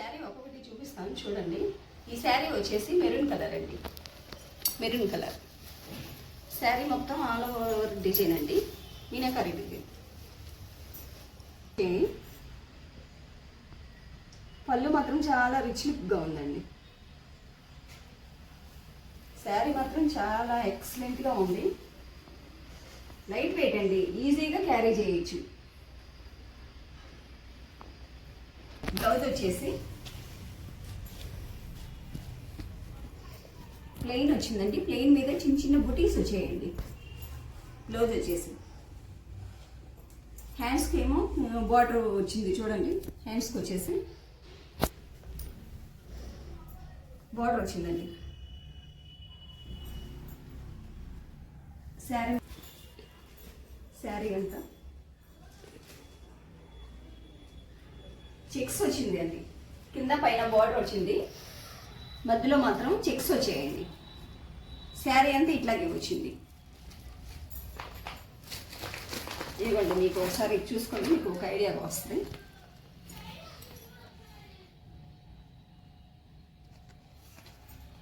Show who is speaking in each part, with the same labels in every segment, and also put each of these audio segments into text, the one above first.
Speaker 1: శారీ ఒక్కొక్కటి చూపిస్తాను చూడండి. ఈ శారీ వచ్చేసి మెరూన్ కలర్ అండి. Maroon colour. శారీ మొత్తం ఆల్ ఓవర్ డిజైన్ అండి. మీనాకరీ డిజైన్. ఓకే. పళ్ళు మాత్రం చాలా రిచ్ లుక్గా ఉందండి. శారీ మాత్రం చాలా ఎక్సలెంట్గా ఉంది. లైట్ వెయిట్ అండి ఈజీగా క్యారీ చేయొచ్చు. బ్లౌజ్ వచ్చేసి ప్లెయిన్ వచ్చిందండి. ప్లెయిన్ మీద చిన్న చిన్న బుటీస్ వచ్చేయండి. బ్లౌజ్ వచ్చేసి. హ్యాండ్స్కి ఏమో బార్డర్ వచ్చింది చూడండి. హ్యాండ్స్కి వచ్చేసి బార్డర్ వచ్చిందండి. శారీ శారీ అంతా. చెక్స్ వచ్చింది అండి. కింద పైన బార్డర్ వచ్చింది. మధ్యలో మాత్రం చెక్స్ వచ్చాయండి. శారీ అంతా ఇట్లాగే వచ్చింది. ఇదిగోండి మీకు ఒకసారి చూసుకోండి మీకు ఒక ఐడియా వస్తుంది.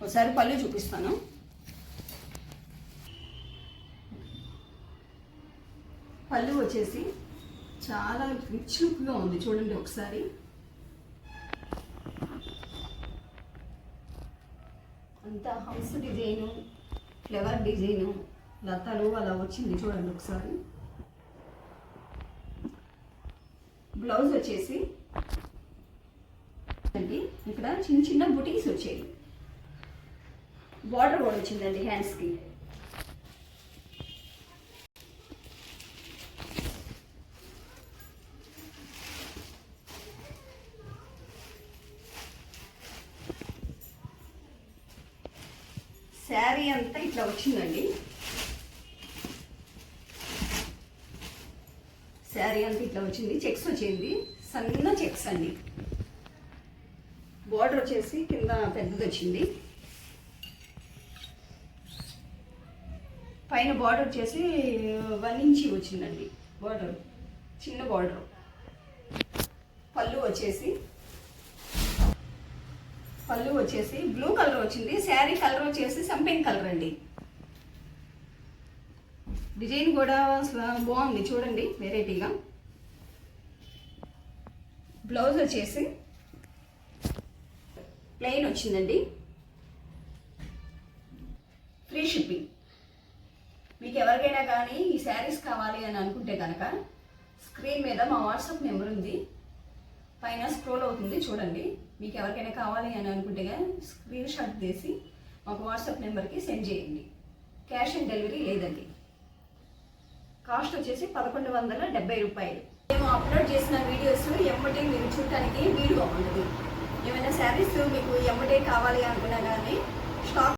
Speaker 1: ఒకసారి పళ్ళు చూపిస్తాను. పళ్ళు వచ్చేసి చాలా రిచ్ లుక్గా ఉంది. చూడండి ఒకసారి. అంతా హౌస్ డిజైను ఫ్లవర్ డిజైను లతలు అలా వచ్చింది చూడండి ఒకసారి. బ్లౌజ్ వచ్చేసి అండి ఇక్కడ చిన్న చిన్న బుటీస్ వచ్చాయి. బార్డర్ కూడా వచ్చిందండి హ్యాండ్స్కి శారీ అంతా ఇట్లా వచ్చిందండి. శారీ అంతా ఇట్లా వచ్చింది. చెక్స్ వచ్చింది. సన్న చెక్స్ అండి. బార్డర్ వచ్చేసి కింద పెద్దది వచ్చింది. పైన బార్డర్ వచ్చేసి వన్ ఇంచి వచ్చిందండి బార్డర్. చిన్న బార్డర్. పళ్ళు వచ్చేసి పళ్ళు వచ్చేసి బ్లూ కలర్ వచ్చింది శారీ కలర్ వచ్చేసి సంపింగ్ కలర్ అండి. డిజైన్ కూడా బాగుంది చూడండి వెరైటీగా. బ్లౌజ్ వచ్చేసి ప్లెయిన్ వచ్చిందండి. ఫ్రీ షిప్పింగ్ మీకు ఎవరికైనా కానీ ఈ శారీస్ కావాలి అని అనుకుంటే కనుక స్క్రీన్ మీద మా వాట్సాప్ నెంబర్ ఉంది. పైన స్క్రోల్ అవుతుంది చూడండి. మీకు ఎవరికైనా కావాలి అని అనుకుంటే స్క్రీన్ షాట్ తీసి మాకు వాట్సాప్ నెంబర్కి సెండ్ చేయండి. క్యాష్ ఆన్ డెలివరీ లేదండి. కాస్ట్ వచ్చేసి పదకొండు వందల డెబ్బై రూపాయలు. మేము అప్లోడ్ చేసిన వీడియోస్ ఎమ్మటే మీరు చూడటానికి వీడియో ఉంటుంది. ఏమైనా శారీస్ మీకు ఎమ్మటే కావాలి అనుకున్నా కానీ